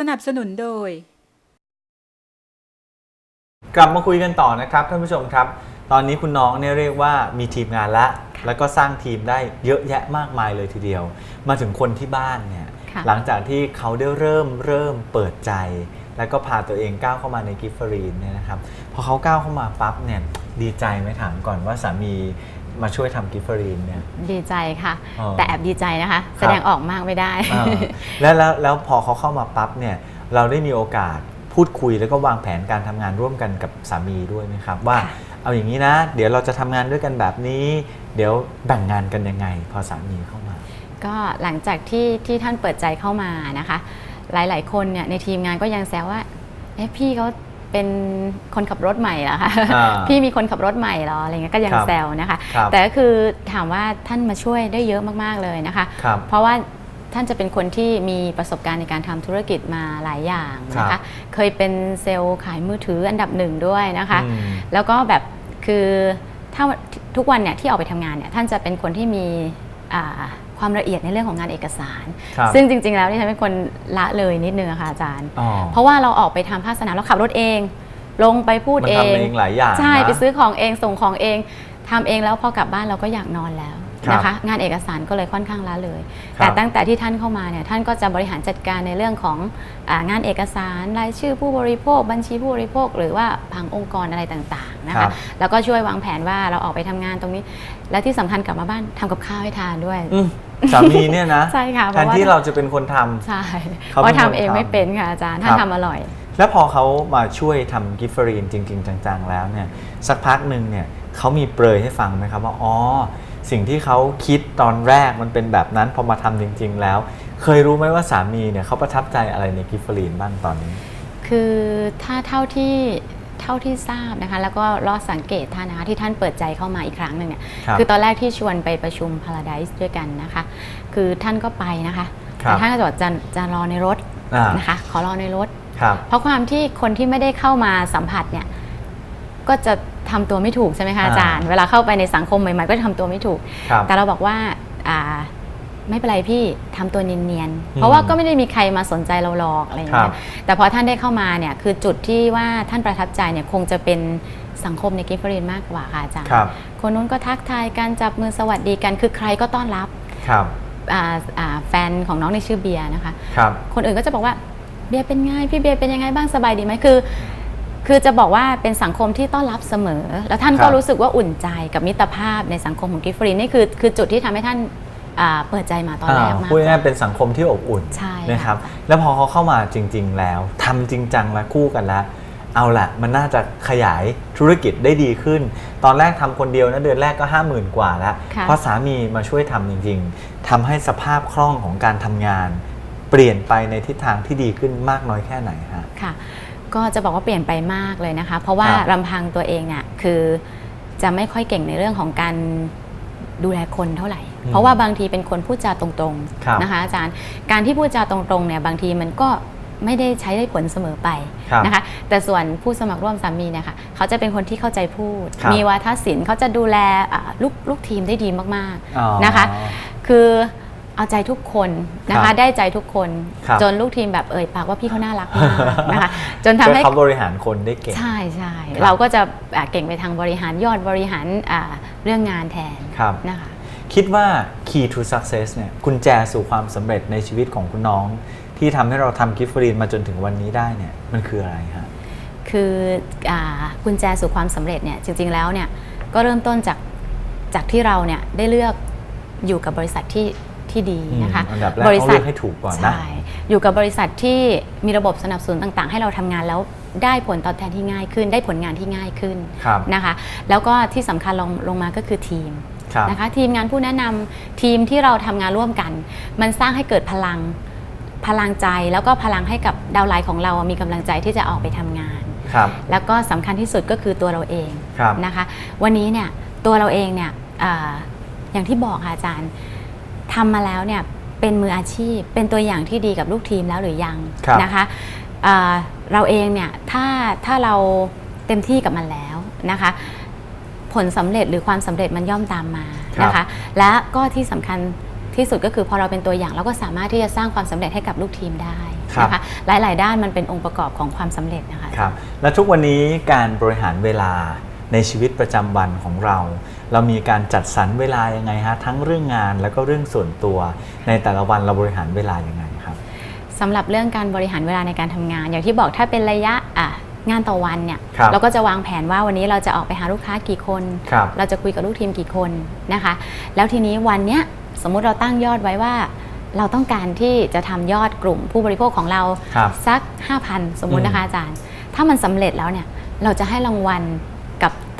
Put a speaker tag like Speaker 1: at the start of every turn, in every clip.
Speaker 1: สนับสนุนโดย
Speaker 2: กลับมาคุยกันต่อนะครับท่านผู้ชมครับ ตอนนี้คุณน้องเนี่ยเรียกว่ามีทีมงานละ แล้วก็สร้างทีมได้เยอะแยะมากมายเลยทีเดียว มาถึงคนที่บ้านเนี่ย
Speaker 3: ค่ะ
Speaker 2: หลังจากที่เขาได้เริ่มเริ่มเปิดใจ แล้วก็พาตัวเองก้าวเข้ามาในกิฟฟรีนเนี่ยนะครับพอเขาก้าวเข้ามาปั๊บเนี่ยดีใจไหมถามก่อนว่าสามี มาช่วยทำกิฟฟรีนเนี่ย
Speaker 3: ดีใจค่ะ
Speaker 2: อ๋อ
Speaker 3: แต่แอบดีใจนะคะ แสดงออกมากไม่ได้
Speaker 2: อ่าแล้วแล้วแล้วพอเขาเข้ามาปั๊บเนี่ยเราได้มีโอกาสพูดคุยแล้วก็วางแผนการทำงานร่วมกันกับสามีด้วยไหมครับ ว่า
Speaker 3: ค่ะ
Speaker 2: เอาอย่างนี้นะ เดี๋ยวเราจะทำงานด้วยกันแบบนี้ เดี๋ยวแบ่งงานกันยังไง พอสามีเข้ามา
Speaker 3: ก็หลังจากที่ที่ท่านเปิดใจเข้ามานะคะ หลายๆ คนเนี่ยในทีมงานก็ยังแซวว่าเอ๊ะพี่เขา เป็นคนขับรถใหม่เหรอคะ
Speaker 2: อ่า
Speaker 3: พี่มีคนขับรถใหม่เหรออะไรเงี้ยก็ยัง
Speaker 2: ครับ
Speaker 3: แซวนะคะ
Speaker 2: ครับ
Speaker 3: แต่ก็คือถามว่าท่านมาช่วยได้เยอะมากๆเลยนะคะ
Speaker 2: ครับ
Speaker 3: เพราะว่าท่านจะเป็นคนที่มีประสบการณ์ในการทำธุรกิจมาหลายอย่างนะ
Speaker 2: ครั
Speaker 3: คะ
Speaker 2: บ
Speaker 3: เคยเป็นเซลล์ขายมือถืออันดับหนึ่งด้วยนะคะ
Speaker 2: อืม
Speaker 3: แล้วก็แบบคือถ้าทุกวันเนี่ยที่ออกไปทำงานเนี่ยท่านจะเป็นคนที่มีอ่า ความละเอียดในเรื่องของงานเอกสาร
Speaker 2: ครับ
Speaker 3: ซึ่งจริง ๆ แล้วนี่ฉันเป็นคนละเลยนิดนึงอะค่ะอาจารย์
Speaker 2: อ๋อ
Speaker 3: เพราะว่าเราออกไปทำภาคสนามเราขับรถเอง ลงไปพูด
Speaker 2: มัน
Speaker 3: เอ
Speaker 2: ทำ
Speaker 3: ง
Speaker 2: เองหลายอย่าง
Speaker 3: ใช่
Speaker 2: นะ
Speaker 3: ไปซื้อของเองส่งของเองทำเองแล้วพอกลับบ้านเราก็อยากนอนแล้ว
Speaker 2: ครับ
Speaker 3: นะคะ งานเอกสารก็เลยค่อนข้างละเลย
Speaker 2: ครับ
Speaker 3: แต่ตั้งแต่ที่ท่านเข้ามาเนี่ยท่านก็จะบริหารจัดการในเรื่องของอางานเอกสารรายชื่อผู้บริโภค บัญชีผู้บริโภค หรือว่าผังองค์กรอะไรต่างๆนะ
Speaker 2: ครั
Speaker 3: คะ
Speaker 2: บ
Speaker 3: แล้วก็ช่วยวางแผนว่าเราออกไปทำงานตรงนี้ และที่สำคัญกลับมาบ้านทำกับข้าวให้ทานด้วย
Speaker 2: อืม สามีเนี่ยนะ
Speaker 3: ใช่ค่ะเพ
Speaker 2: แทน
Speaker 3: ราะว่า
Speaker 2: ที่เราจะเป็นคนทำ
Speaker 3: ใช่
Speaker 2: เขา
Speaker 3: เพ
Speaker 2: เป็น
Speaker 3: ราะ
Speaker 2: คน
Speaker 3: ทำเอง
Speaker 2: ทำ
Speaker 3: ไม่เป็นค่ะอาจารย์ท่าน
Speaker 2: ครับ
Speaker 3: ทำอร่อย
Speaker 2: แล้วพอเขามาช่วยทำกิฟฟรีนจริง ๆ จังๆ แล้วเนี่ยสักพักหนึ่งเนี่ยเขามีเปรยให้ฟังไหมครับว่าอ๋อสิ่งที่เขาคิดตอนแรกมันเป็นแบบนั้นพอมาทำจริง ๆ แล้ว เคยรู้ไหมว่าสามีเนี่ยเขาประทับใจอะไรในกิฟฟรีนบ้างตอนนี้
Speaker 3: คือถ้าเท่าที่ เท่าที่ทราบนะคะแล้วก็รอดสังเกตท่านนะคะที่ท่านเปิดใจเข้ามาอีกครั้งหนึ่งเนี่ย
Speaker 2: ครับ
Speaker 3: อตอนแรกที่ชวนไปประชุม Paradise ด้วยกันนะคะ คือท่านก็ไปนะคะ
Speaker 2: ครับ
Speaker 3: แต่ท่านก็จะบอกจะจะรอในรถ
Speaker 2: อ่า
Speaker 3: นะคะขอรอในรถ
Speaker 2: ครับ
Speaker 3: เพราะความที่คนที่ไม่ได้เข้ามาสัมผัสเนี่ยก็จะทำตัวไม่ถูกใช่ไหมคะอาจารย์ เวลาเข้าไปในสังคมใหม่ๆ ก็จะทำตัวไม่ถูก
Speaker 2: ครับ
Speaker 3: แต่เราบอกว่าอ่า ไม่เป็นไรพี่ทำตัวเนียน
Speaker 2: อืม
Speaker 3: ๆเพราะว่าก็ไม่ได้มีใครมาสนใจเราหรอกอะไรอย่าง
Speaker 2: ครั
Speaker 3: เงี้
Speaker 2: บ
Speaker 3: ยแต่พอท่านได้เข้ามาเนี่ยคือจุดที่ว่าท่านประทับใจเนี่ยคงจะเป็นสังคมในกิฟฟรีนมากกว่าค่ะอาจารย์
Speaker 2: ครับ
Speaker 3: คนนู้นก็ทักทายกันจับมือสวัสดีกันคือใครก็ต้อนรับ
Speaker 2: ครับ
Speaker 3: อ่าอ่าแฟนของน้องในชื่อเบียร์นะคะ
Speaker 2: ครับ
Speaker 3: คนอื่นก็จะบอกว่าเบียร์เป็นไงพี่เบียร์เป็นยังไงบ้างสบายดีไหมคือคือจะบอกว่าเป็นสังคมที่ต้อนรับเสมอ แล้วท่าน
Speaker 2: ค
Speaker 3: ก็
Speaker 2: รับ
Speaker 3: รู้สึกว่าอุ่นใจกับมิตรภาพในสังคมของกิฟฟรีนี่คือคือจุดที่ทำให้ท่านอ่า เปิดใจมาตอนแรก
Speaker 2: อ่ามา
Speaker 3: ก
Speaker 2: พูด
Speaker 3: กว่า
Speaker 2: ง่ายๆเป็นสังคมที่อบอุ่น
Speaker 3: ใช่ค่ะ
Speaker 2: นะครับแล้วพอเขาเข้ามาจริง ๆ แล้วทำจริงจังแล้วคู่กันแล้วเอาละมันน่าจะขยายธุรกิจได้ดีขึ้น ตอนแรกทำคนเดียวนะเดือนแรกก็ 5 0,000 กว่าแล้ว
Speaker 3: ค่ะ
Speaker 2: เพราะสามีมาช่วยทำจริง ๆทำให้สภาพคล่องของการทำงาน เปลี่ยนไปในทิศทางที่ดีขึ้นมากน้อยแค่ไหนฮะ
Speaker 3: ค่ะ ก็จะบอกว่าเปลี่ยนไปมากเลยนะคะ เพราะว่า
Speaker 2: ครับ
Speaker 3: ลำพังตัวเองเนี่ยคือจะไม่ค่อยเก่งในเรื่องของการ ดูแลคนเท่าไหร่
Speaker 2: อืม
Speaker 3: เพราะว่าบางทีเป็นคนพูดจาตรง
Speaker 2: ครับ
Speaker 3: ๆนะคะอาจารย์การที่พูดจาตรงๆเนี่ยบางทีมันก็ไม่ได้ใช้ได้ผลเสมอไป
Speaker 2: ครับ
Speaker 3: นะคะ แต่ส่วนผู้สมัครร่วมสามีเนี่ยค่ะเขาจะเป็นคนที่เข้าใจพูด
Speaker 2: ครับ
Speaker 3: มีวาทศิลป์เขาจะดูแลอ่าลูกลูกทีมได้ดีมาก
Speaker 2: อ๋อ
Speaker 3: ๆนะคะ คือ เอาใจทุกคนนะ
Speaker 2: ครั
Speaker 3: คะ
Speaker 2: บ
Speaker 3: ได้ใจทุกคน
Speaker 2: ครับ
Speaker 3: จนลูกทีมแบบเอ่ยปากว่าพี่เขาน่ารักมากนะคะ จนทำให้
Speaker 2: เขาบริหารคนได้เก่ง
Speaker 3: ใช่ใช่
Speaker 2: ครับ
Speaker 3: เราก็จะอ่าเก่งไปทางบริหารยอดบริหารอ่าเรื่องงานแทน
Speaker 2: ครับ
Speaker 3: นะคะ
Speaker 2: คิดว่า key to success เนี่ยกุญแจสู่ความสำเร็จในชีวิตของคุณน้อง ที่ทำให้เราทำกิฟฟรีนมาจนถึงวันนี้ได้เนี่ยมันคืออะไรฮะ
Speaker 3: คืออากุญแจสู่ความสำเร็จเนี่ยจริง ๆ แล้วเนี่ยก็เริ่มต้นจากจากที่เราเนี่ยได้เลือกอยู่กับบริษัทที่ ที่ดีนะคะ
Speaker 2: อืมอันดับแรกต้องเลือกให้ถูกก่อนนะ
Speaker 3: ใช่อยู่กับบริษัทที่มีระบบสนับสนุนต่าง ๆ ให้เราทำงานแล้วได้ผลตอบแทนที่ง่ายขึ้น ได้ผลงานที่ง่ายขึ้น
Speaker 2: ครับ
Speaker 3: นะคะ แล้วก็ที่สำคัญลงลงมาก็คือทีม
Speaker 2: ครับ
Speaker 3: นะคะทีมงานผู้แนะนำทีมที่เราทำงานร่วมกัน มันสร้างให้เกิดพลังพลังใจแล้วก็พลังให้กับดาวไลน์ของเรามีกำลังใจที่จะออกไปทำงาน
Speaker 2: ครับ
Speaker 3: แล้วก็สำคัญที่สุดก็คือตัวเราเอง
Speaker 2: ครับ
Speaker 3: นะคะ วันนี้เนี่ยตัวเราเองเนี่ยอาอย่างที่บอกค่ะอาจารย์ ทำมาแล้วเนี่ยเป็นมืออาชีพ เป็นตัวอย่างที่ดีกับลูกทีมแล้วหรือยัง
Speaker 2: ครับ
Speaker 3: นะคะอ่าเราเองเนี่ยถ้าถ้าเราเต็มที่กับมันแล้วนะคะ ผลสำเร็จหรือความสำเร็จมันย่อมตามมานะคะ และก็ที่สำคัญที่สุดก็คือพอเราเป็นตัวอย่างเราก็สามารถที่จะสร้างความสำเร็จให้กับลูกทีมได้
Speaker 2: ครับ
Speaker 3: นะคะหลาย ๆ ด้านมันเป็นองค์ประกอบของความสำเร็จนะคะ
Speaker 2: ครับและทุกวันนี้การบริหารเวลา ในชีวิตประจำวันของเรา เรามีการจัดสรรเวลายังไงฮะทั้งเรื่องงานแล้วก็เรื่องส่วนตัว ในแต่ละวันเราบริหารเวลายังไงครับ
Speaker 3: สำหรับเรื่องการบริหารเวลาในการทำงาน อย่างที่บอกถ้าเป็นระยะอะงานต่อวันเนี่ย
Speaker 2: ครับ
Speaker 3: เราก็จะวางแผนว่าวันนี้เราจะออกไปหาลูกค้ากี่คน
Speaker 2: ครับ
Speaker 3: เราจะคุยกับลูกทีมกี่คนนะคะ แล้วทีนี้วันเนี้ยสมมุติเราตั้งยอดไว้ว่า เราต้องการที่จะทำยอดกลุ่มผู้บริโภคของเรา
Speaker 2: ครับ
Speaker 3: สัก 5,000 สมมุตินะคะอาจารย์ ถ้ามันสำเร็จแล้วเนี่ยเราจะให้รางวัลกับ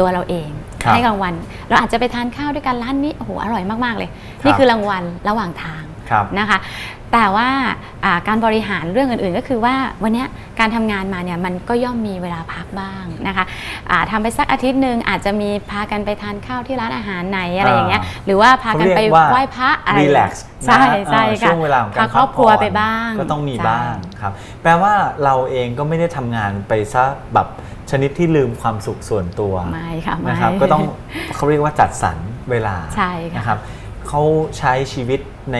Speaker 3: ตัวเราเอง
Speaker 2: ครับ
Speaker 3: ให้รางวัล เราอาจจะไปทานข้าวด้วยกันร้านนี้โอ้โหอร่อยมากๆเลย
Speaker 2: ครับ
Speaker 3: นี่คือรางวัลระหว่างทาง
Speaker 2: ครับ
Speaker 3: นะคะ แต่ว่าอ่าการบริหารเรื่องอื่นๆ ก็คือว่าวันเนี้ยการทำงานมาเนี่ยมันก็ย่อมมีเวลาพักบ้างนะคะอ่าทำไปสักอาทิตย์หนึ่งอาจจะมีพากันไปทานข้าวที่ร้านอาหารไหนอะไรอย่างเงี้ยหรือว่าพากันไป
Speaker 2: เขาเรียกว่า
Speaker 3: ไหว้พระอะไร
Speaker 2: relax
Speaker 3: ใช่
Speaker 2: นะ
Speaker 3: ใช่
Speaker 2: เอ่อ
Speaker 3: ค่ะ
Speaker 2: ช่วงเวลาของการ
Speaker 3: พาครอบครัว
Speaker 2: พักผ่น
Speaker 3: ไปบ้าง
Speaker 2: ก็ต้องมี
Speaker 3: ใช่
Speaker 2: บ้างครับแปลว่าเราเองก็ไม่ได้ทำงานไปซะแบบ ชนิดที่ลืมความสุขส่วนตัว
Speaker 3: ไม่ค่ะไม่
Speaker 2: นะครับก็ต้องเขาเรียกว่าจัดสรรเวลา
Speaker 3: ใช่ค่ะ
Speaker 2: นะครับเขาใช้ชีวิตใน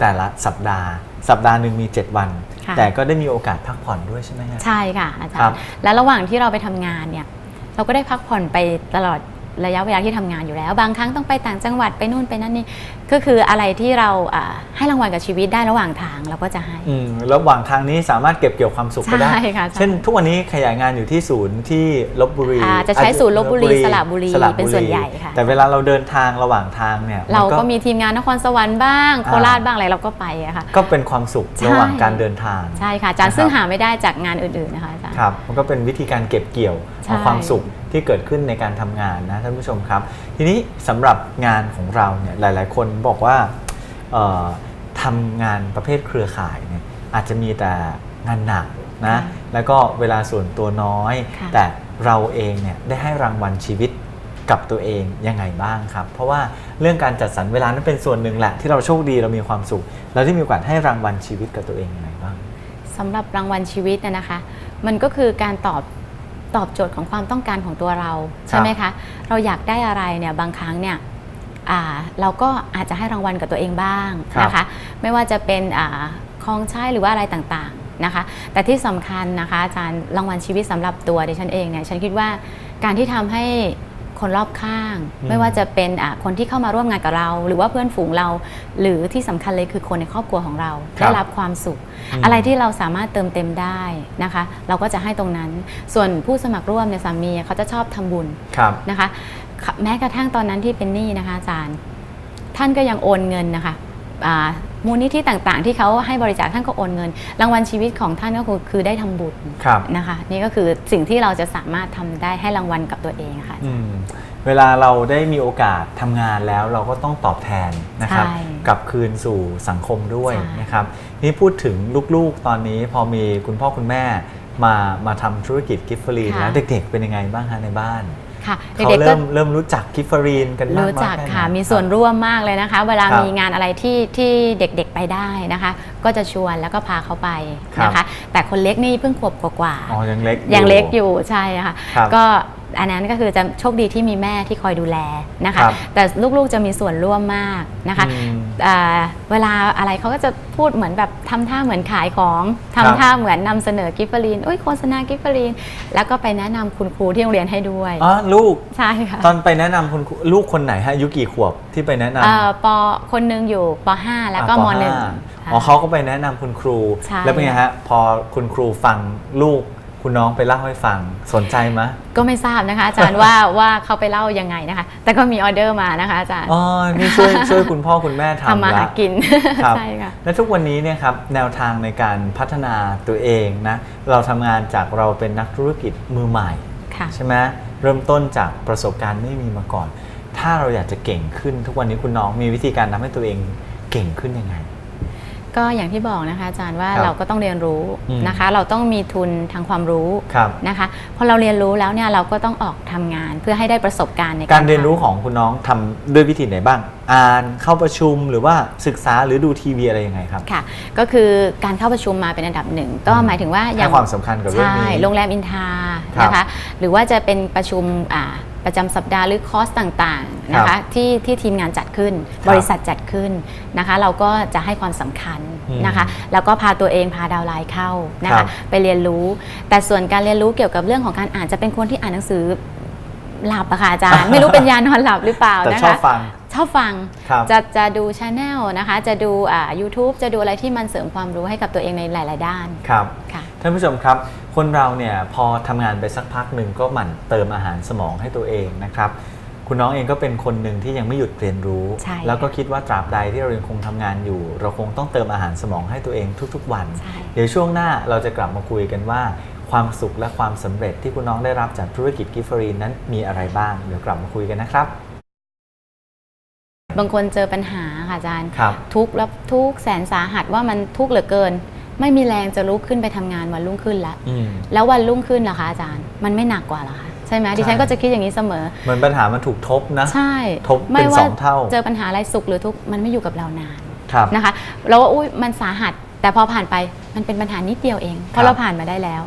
Speaker 2: แต่ละสัปดาห์ สัปดาห์หนึ่งมี 7 วัน
Speaker 3: ค่ะ
Speaker 2: แต่ก็ได้มีโอกาสพักผ่อนด้วยใช่ไหมครับ
Speaker 3: ใช่ค่ะอาจาร
Speaker 2: ครับ
Speaker 3: ย์และระหว่างที่เราไปทำงานเนี่ยเราก็ได้พักผ่อนไปตลอด ระยะเวลาที่ทำงานอยู่แล้ว บางครั้งต้องไปต่างจังหวัดไปนู่นไปนั่นนี่ก็คืออะไรที่เราอ่าให้รางวัลกับชีวิตได้ระหว่างทางเราก็จะให้
Speaker 2: อืมระหว่างทางนี้สามารถเก็บเกี่ยวความสุขไปได้
Speaker 3: ใช่ค่ะใช่
Speaker 2: เช่น ทุกวันนี้ขยายงานอยู่ที่ศูนย์ที่ลบบุรี
Speaker 3: อ่าจะใช้ศูนย์ลพบุรีสระบุรี
Speaker 2: สระ
Speaker 3: เป็นส่วนใหญ่ค่ะ
Speaker 2: แต่เวลาเราเดินทางระหว่างทางเนี่ย
Speaker 3: เรา
Speaker 2: น
Speaker 3: ก็มีทีมงานนครสวรรค์บ้าง
Speaker 2: อ่า
Speaker 3: โคราชบ้างอะไรเราก็ไปอะค่ะ
Speaker 2: ก็เป็นความสุข
Speaker 3: ใช่
Speaker 2: ระหว่างการเดินทาง
Speaker 3: ใช่ค่ะอาจารย์
Speaker 2: นะครับ
Speaker 3: ซึ่งหาไม่ได้จากงานอื่นๆนะคะอาจารย์
Speaker 2: ครับมันก็เป็นวิธีการเก็บเกี่ยว
Speaker 3: ใช่
Speaker 2: ของความสุข ที่เกิดขึ้นในการทำงานนะท่านผู้ชมครับ ทีนี้สำหรับงานของเราเนี่ยหลาย ๆ คนบอกว่าเอ่อทำงานประเภทเครือข่ายเนี่ยอาจจะมีแต่งานหนักนะ
Speaker 3: ค่ะ
Speaker 2: แล้วก็เวลาส่วนตัวน้อย
Speaker 3: ค่ะ
Speaker 2: แต่เราเองเนี่ยได้ให้รางวัลชีวิตกับตัวเองยังไงบ้างครับ เพราะว่าเรื่องการจัดสรรเวลานั้นเป็นส่วนหนึ่งแหละที่เราโชคดีเรามีความสุขเราได้มีโอกาสให้รางวัลชีวิตกับตัวเองยังไงบ้าง
Speaker 3: สำหรับรางวัลชีวิตเนยนะคะ มันก็คือการตอบ ตอบโจทย์ของความต้องการของตัวเรา ใช่ไหมคะ เราอยากได้อะไรเนี่ยบางครั้งเนี่ยอ่าเราก็อาจจะให้รางวัลกับตัวเองบ้าง
Speaker 2: ครับ
Speaker 3: นะคะ ไม่ว่าจะเป็นอาของใช้หรือว่าอะไรต่างๆนะคะ แต่ที่สำคัญนะคะอาจารย์รางวัลชีวิตสำหรับตัวดิฉันเองเนี่ยฉันคิดว่าการที่ทำให้ คนรอบข้าง
Speaker 2: อืม
Speaker 3: ไม่ว่าจะเป็นอ่าคนที่เข้ามาร่วมงานกับเรา หรือว่าเพื่อนฝูงเรา หรือที่สำคัญเลยคือคนในครอบครัวของเรา
Speaker 2: ครับ
Speaker 3: ได้รับความสุข
Speaker 2: อืม
Speaker 3: อะไรที่เราสามารถเติมเต็มได้นะคะ เราก็จะให้ตรงนั้น ส่วนผู้สมัครร่วมเนี่ยสามีเขาจะชอบทำบุญ
Speaker 2: ครับ
Speaker 3: นะคะ แม้กระทั่งตอนนั้นที่เป็นหนี้นะคะอาจารย์ ท่านก็ยังโอนเงินนะคะอ่า มูลนิธิต่างๆ ที่เขาให้บริจาคท่านก็โอนเงิน รางวัลชีวิตของท่านก็คือคือได้ทำบุญ
Speaker 2: ครับ
Speaker 3: นะคะ นี่ก็คือสิ่งที่เราจะสามารถทำได้ให้รางวัลกับตัวเองค่ะ
Speaker 2: อืมเวลาเราได้มีโอกาสทำงานแล้วเราก็ต้องตอบแทนนะครับ
Speaker 3: ใช่
Speaker 2: กลับคืนสู่สังคมด้วย
Speaker 3: ใช่
Speaker 2: นะครับนี่พูดถึงลูกๆตอนนี้พอมีคุณพ่อคุณแม่มามาทำธุรกิจกิฟเฟอรีนแล้วเด็กๆเป็นยังไงบ้างฮะในบ้าน
Speaker 3: ค่ะ
Speaker 2: เขา
Speaker 3: เด็กๆก็
Speaker 2: เริ่มเริ่มรู้จักกิฟเฟอรีนกันมาก
Speaker 3: รู้จัก
Speaker 2: น้อยแไหน
Speaker 3: ค่ะ มีส่วนร่วมมากเลยนะคะ เวลา
Speaker 2: ครับ
Speaker 3: มีงานอะไรที่ที่เด็กๆไปได้นะคะ ก็จะชวนแล้วก็พาเขาไปนะ
Speaker 2: ครั
Speaker 3: คะ
Speaker 2: บ
Speaker 3: แต่คนเล็กนี่เพิ่งขวบกว่า
Speaker 2: อ๋อยังเล็ก
Speaker 3: ยังเล็กอยู่ใช่ค่ะ
Speaker 2: ครับ
Speaker 3: ก็ อันนั้นก็คือจะโชคดีที่มีแม่ที่คอยดูแลนะคะ
Speaker 2: ครับ
Speaker 3: แต่ลูกๆจะมีส่วนร่วมมากนะคะ
Speaker 2: อืม
Speaker 3: อ่าเวลาอะไรเขาก็จะพูดเหมือนแบบทำท่าเหมือนขายของ
Speaker 2: ครั
Speaker 3: ทำ
Speaker 2: บ
Speaker 3: ท่าเหมือนนำเสนอกิฟเฟอรีนอุ้ยโฆษณากิฟเฟอรีน แล้วก็ไปแนะนำคุณครูที่โรงเรียนให้ด้วย
Speaker 2: อ๋อลูก
Speaker 3: ใช่ค่ะ
Speaker 2: ตอนไปแนะนำคุณครูลูกคนไหนฮะอายุกี่ขวบที่ไปแนะนำ
Speaker 3: เอ่อปคนหนึงอยู่ป .5 แล้วก็
Speaker 2: อ่าม
Speaker 3: หนึ่ง
Speaker 2: ห้าอ๋อเขาก็ไปแนะนำคุณครู
Speaker 3: ใช่
Speaker 2: แล้วเป็นไงฮะ พอคุณครูฟังลูก คุณน้องไปเล่าให้ฟังสนใจไหม
Speaker 3: ก็ไม่ทราบนะคะอาจารย์ว่าว่าเขาไปเล่ายังไงนะคะ แต่ก็มีออเดอร์มานะคะอาจารย์
Speaker 2: อ๋อนี่ช่วยช่วยคุณพ่อคุณแม่ทำ
Speaker 3: ทำมาหา
Speaker 2: ละ
Speaker 3: กิน
Speaker 2: ครับ
Speaker 3: ใช่ค่ะ
Speaker 2: และทุกวันนี้เนี่ยครับแนวทางในการพัฒนาตัวเองนะเราทำงานจากเราเป็นนักธุรกิจมือใหม่
Speaker 3: ค่ะ
Speaker 2: ใช่ไหมเริ่มต้นจากประสบการณ์ไม่มีมาก่อน ถ้าเราอยากจะเก่งขึ้นทุกวันนี้คุณน้องมีวิธีการทำให้ตัวเองเก่งขึ้นยังไง
Speaker 3: ก็อย่างที่บอกนะคะอาจารย์ว่า
Speaker 2: ครับ
Speaker 3: เราก็ต้องเรียนรู้
Speaker 2: อืม
Speaker 3: นะคะ เราต้องมีทุนทางความรู้
Speaker 2: ครับ
Speaker 3: นะคะพอเราเรียนรู้แล้วเนี่ยเราก็ต้องออกทำงานเพื่อให้ได้ประสบการณ์ใน
Speaker 2: การเรียนรู้
Speaker 3: ทำ
Speaker 2: ของคุณน้องทำด้วยวิธีไหนบ้าง อ่านเข้าประชุมหรือว่าศึกษาหรือดูทีวีอะไรยังไงครับ
Speaker 3: ค่ะ ก็คือการเข้าประชุมมาเป็นอันดับหนึ่งก็หมายถึงว่าอย่าง
Speaker 2: ให้ความสำคัญกับเรื่องนี้
Speaker 3: ใช่โรงแรมอินทรา
Speaker 2: ครับ
Speaker 3: นะคะ หรือว่าจะเป็นประชุมอ่า ประจำสัปดาห์หรือคอร์สต่างๆนะ
Speaker 2: ครั
Speaker 3: คะ
Speaker 2: บ
Speaker 3: ที่ที่ทีมงานจัดขึ้น
Speaker 2: ครับ
Speaker 3: บริษัทจัดขึ้นนะคะ เราก็จะให้ความสำคัญ
Speaker 2: อืม
Speaker 3: นะคะ แล้วก็พาตัวเองพาดาวน์ไลน์เข้านะ
Speaker 2: ครั
Speaker 3: คะ
Speaker 2: บ
Speaker 3: ไปเรียนรู้ แต่ส่วนการเรียนรู้เกี่ยวกับเรื่องของการอ่านจะเป็นคนที่อ่านหนังสือหลับอะค่ะอาจารย์ ไม่รู้เป็นยานอนหลับหรือเปล่า
Speaker 2: แต่
Speaker 3: นะ
Speaker 2: ชอบ
Speaker 3: คะ
Speaker 2: ฟัง
Speaker 3: ชอบฟัง
Speaker 2: ครับ
Speaker 3: จะจะดูชาแนลนะคะ จะดูอ่า YouTube จะดูอะไรที่มันเสริมความรู้ให้กับตัวเองในหลาย ๆ ด้าน
Speaker 2: ครับ
Speaker 3: ค่ะ
Speaker 2: ท่านผู้ชมครับ คนเราเนี่ยพอทำงานไปสักพักหนึ่งก็หมั่นเติมอาหารสมองให้ตัวเองนะครับ คุณน้องเองก็เป็นคนหนึ่งที่ยังไม่หยุดเรียนรู้
Speaker 3: ใช่
Speaker 2: แล้วก็คิดว่าตราบใดที่เรายังคงทำงานอยู่ เราคงต้องเติมอาหารสมองให้ตัวเองทุก ๆ วัน
Speaker 3: ใช่
Speaker 2: เดี๋ยวช่วงหน้าเราจะกลับมาคุยกันว่า ความสุขและความสำเร็จที่คุณน้องได้รับจากธุรกิจกิฟฟรีนนั้นมีอะไรบ้าง เดี๋ยวกลับมาคุยกันนะครับ
Speaker 3: บางคนเจอปัญหาค่ะอาจารย์
Speaker 2: ครับ
Speaker 3: ทุกข์แล้วทุกข์แสนสาหัสว่ามันทุกข์เหลือเกิน ไม่มีแรงจะลุกขึ้นไปทำงานวันรุ่งขึ้นแล้ว
Speaker 2: อืม
Speaker 3: แล้ววันรุ่งขึ้นล่ะคะอาจารย์ มันไม่หนักกว่าเหรอคะใช่ไหมดิฉันก็จะคิดอย่างนี้เสมอ
Speaker 2: เหมือนปัญหามันถูกทบนะ
Speaker 3: ใช่
Speaker 2: ทบเป็น
Speaker 3: ไม่
Speaker 2: ส
Speaker 3: ว่า
Speaker 2: องเท่า
Speaker 3: เจอปัญหาอะไรสุขหรือทุกข์มันไม่อยู่กับเรานาน
Speaker 2: ครับ
Speaker 3: นะคะเราว่าอุ้ยมันสาหัสแต่พอผ่านไปมันเป็นปัญหานิดเดียวเอง เพ
Speaker 2: ครั
Speaker 3: ราะ
Speaker 2: บ
Speaker 3: เราผ่านมาได้แล้ว